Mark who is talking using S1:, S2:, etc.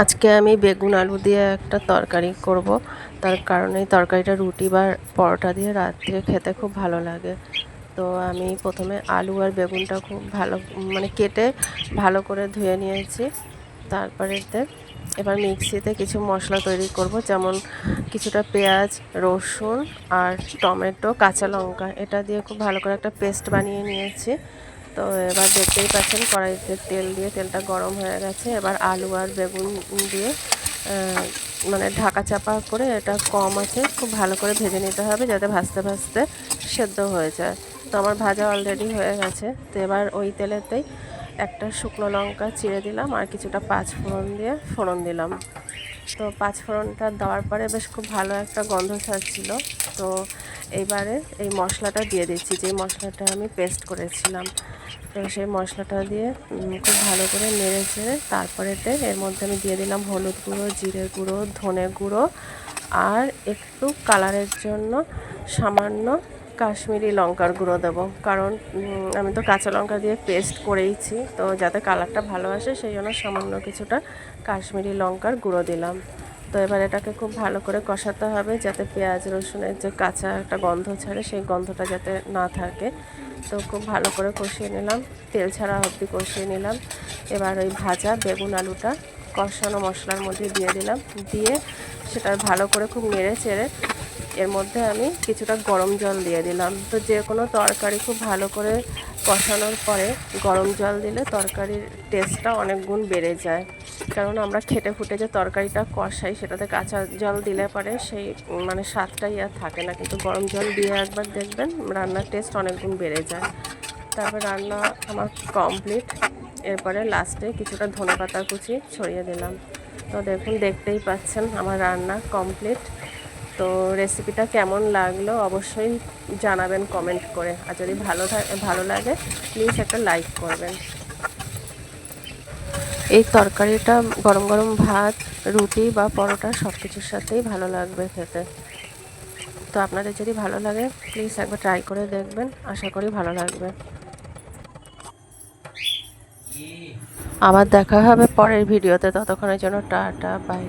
S1: আজকে আমি বেগুন আলু দিয়ে একটা তরকারি করব। তার কারণে তরকারিটা রুটি বা পরোটা দিয়ে রাত্রে খেতে খুব ভালো লাগে। তো আমি প্রথমে আলু আর বেগুনটা খুব ভালো মানে কেটে ভালো করে ধুয়ে নিয়েছি। তারপরে এবার মিক্সিতে কিছু মশলা তৈরি করব, যেমন কিছুটা পেঁয়াজ, রসুন আর টমেটো, কাঁচা লঙ্কা। এটা দিয়ে খুব ভালো করে একটা পেস্ট বানিয়ে নিয়েছি। তো এবার দেখতেই পাচ্ছেন কড়াইতে তেল দিয়ে তেলটা গরম হয়ে গেছে। এবার আলু আর বেগুন দিয়ে মানে ঢাকা চাপা করে এটা কম আছে, খুব ভালো করে ভেজে নিতে হবে যাতে ভাজতে ভাজতে সেদ্ধ হয়ে যায়। তো আমার ভাজা অলরেডি হয়ে গেছে। তো এবার ওই তেলেতেই একটা শুকনো লঙ্কা চিড়ে দিলাম আর কিছুটা পাঁচ ফোড়ন দিয়ে ফোড়ন দিলাম। তো পাঁচ ফোড়নটা দেওয়ার পরে বেশ খুব ভালো একটা গন্ধ ছাড়ছিল। তো এইবারে এই মশলাটা দিয়ে দিচ্ছি যে মশলাটা আমি পেস্ট করেছিলাম। তো সেই মশলাটা দিয়ে খুব ভালো করে নেড়ে চেড়ে তারপরেতে এর মধ্যে আমি দিয়ে দিলাম হলুদ গুঁড়ো, জিরে গুঁড়ো, ধনে গুঁড়ো। আর একটু কালারের জন্য সামান্য কাশ্মীরি লঙ্কার গুঁড়ো দেবো। কারণ আমি তো কাঁচা লঙ্কা দিয়ে পেস্ট করেইছি। তো যাতে কালারটা ভালো আসে, সেই জন্য সামান্য কিছুটা কাশ্মীরি লঙ্কার গুঁড়ো দিলাম। তো এবার এটাকে খুব ভালো করে কষাতে হবে যাতে পেঁয়াজ, রসুনের যে কাঁচা একটা গন্ধ ছাড়ে, সেই গন্ধটা যাতে না থাকে। তো খুব ভালো করে কষিয়ে নিলাম। তেল ছাড়া অবধি কষিয়ে নিলাম। এবার ওই ভাজা বেগুন আলুটা কষানো মশলার মধ্যে দিয়ে দিলাম। দিয়ে সেটা ভালো করে খুব নেড়ে চেড়ে এর মধ্যে আমি কিছুটা গরম জল দিয়ে দিলাম। তো যে কোনো তরকারি খুব ভালো করে কষানোর পরে গরম জল দিলে তরকারির টেস্টটা অনেক গুণ বেড়ে যায়। কারণ আমরা খেটে ফুটে যে তরকারিটা কষাই সেটাতে কাঁচা জল দিলে পরে সেই মানে স্বাদটাই আর থাকে না। কিন্তু গরম জল দিয়ে একবার দেখবেন রান্নার টেস্ট অনেক গুণ বেড়ে যায়। তারপর রান্না আমার কমপ্লিট এরপরে লাস্টে কিছুটা ধনে পাতা কুচি ছড়িয়ে দিলাম। তো দেখুন, দেখতেই পাচ্ছেন আমার রান্না কমপ্লিট তো রেসিপিটা কেমন লাগল অবশ্যই জানাবেন কমেন্ট করে। আর যদি ভালো থা- ভালো লাগে প্লিজ একটা লাইক করবেন। এই তরকারিটা গরম গরম ভাত, রুটি বা পরোটা সব কিছুর সাথেই ভালো লাগবে খেতে। তো আপনাদের যদি ভালো লাগে প্লিজ একবার ট্রাই করে দেখবেন। আশা করি ভালো লাগবে। আবার দেখা হবে পরের ভিডিওতে। ততক্ষণের জন্য টাটা বাই